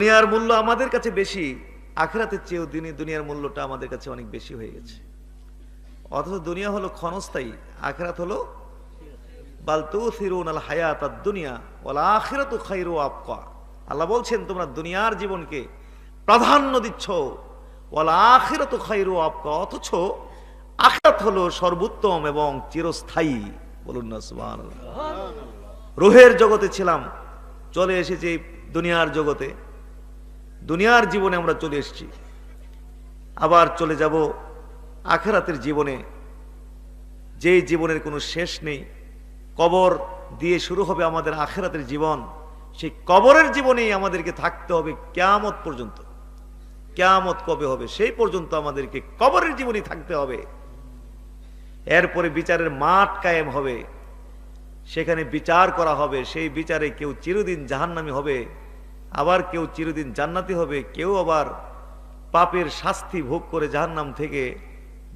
দুনিয়ার মূল্য আমাদের কাছে বেশি আখেরাতের চেয়েও দিনে দুনিয়ার মূল্যটা আমাদের কাছে অনেক বেশি হয়ে গেছে। অথচ দুনিয়া হলো ক্ষণস্থায়ী, আখেরাত হলো বালতু ফিরুন আল হায়াত আর দুনিয়া ওলা আখেরাতু খাইরু আপকা আল্লাহ বলছেন, তোমরা দুনিয়ার জীবনকে প্রাধান্য দিচ্ছ ওলা আখেরাতু খাইরু আপকা অথচ আখেরাত হলো সর্বোত্তম এবং চিরস্থায়ী। বলুন না, সুবহানাল্লাহ। রুহের জগতে ছিলাম, চলে এসেছি দুনিয়ার জগতে। দুনিয়ার জীবনে আমরা চলে এসেছি। আবার চলে যাব আখেরাতের জীবনে। যে জীবনের কোনো শেষ নেই। কবর দিয়ে শুরু হবে আমাদের আখেরাতের জীবন। সেই কবরের জীবনেই আমাদেরকে থাকতে হবে কেয়ামত পর্যন্ত। কেয়ামত কবে হবে? সেই পর্যন্ত আমাদেরকে কবরের জীবনেই থাকতে হবে। এরপরে বিচারের মাঠ কায়েম হবে। সেখানে বিচার করা হবে। সেই বিচারে কেউ চিরদিন জাহান্নামি হবে। আবার কেউ চিরদিন জান্নাতি হবে, কেউ আবার পাপের শাস্তি ভোগ করে জাহান্নাম থেকে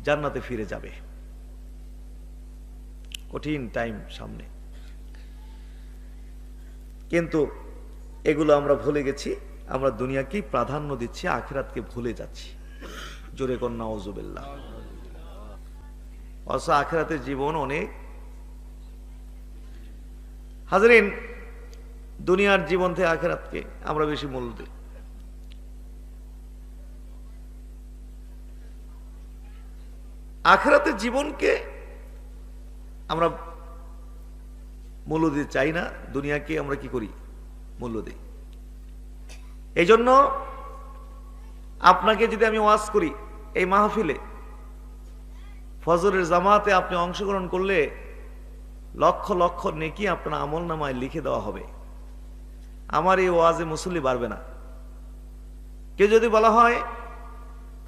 জান্নাতে ফিরে যাবে। কঠিন টাইম সামনে। কিন্তু এগুলো আমরা ভুলে গেছি, আমরা দুনিয়াকেই প্রাধান্য দিচ্ছি, আখিরাতকে ভুলে যাচ্ছি। জোরে কন্যা ওজুবিল্লাহ অথচ আখেরাতের জীবন অনেক। হাজরিন দুনিয়ার জীবন থেকে আখেরাতকে আমরা বেশি মূল্য দিই। আখেরাতের জীবনকে আমরা মূল্য দিতে চাই না, দুনিয়াকে আমরা কি করি? মূল্য দিই। এই জন্য আপনাকে যদি আমি ওয়াজ করি, এই মাহফিলে, ফজরের জামাতে আপনি অংশগ্রহণ করলে লক্ষ লক্ষ নেকি আপনার আমল নামায় লিখে দেওয়া হবে। আমার এই ওয়াজে মুসল্লি বাড়বে না। কেউ যদি বলা হয়,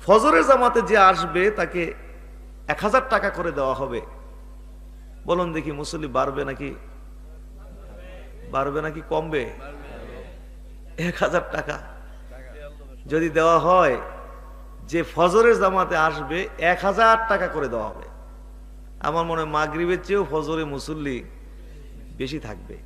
ফজরের জামাতে যে আসবে তাকে এক হাজার টাকা করে দেওয়া হবে। বলুন দেখি মুসল্লি বাড়বে নাকি বাড়বে নাকি কমবে? এক হাজার টাকা। যদি দেওয়া হয়, যে ফজরের জামাতে আসবে, এক হাজার টাকা করে দেওয়া হবে। আমার মনে হয় মাগরিবের চেয়েও ফজরে মুসল্লি বেশি থাকবে।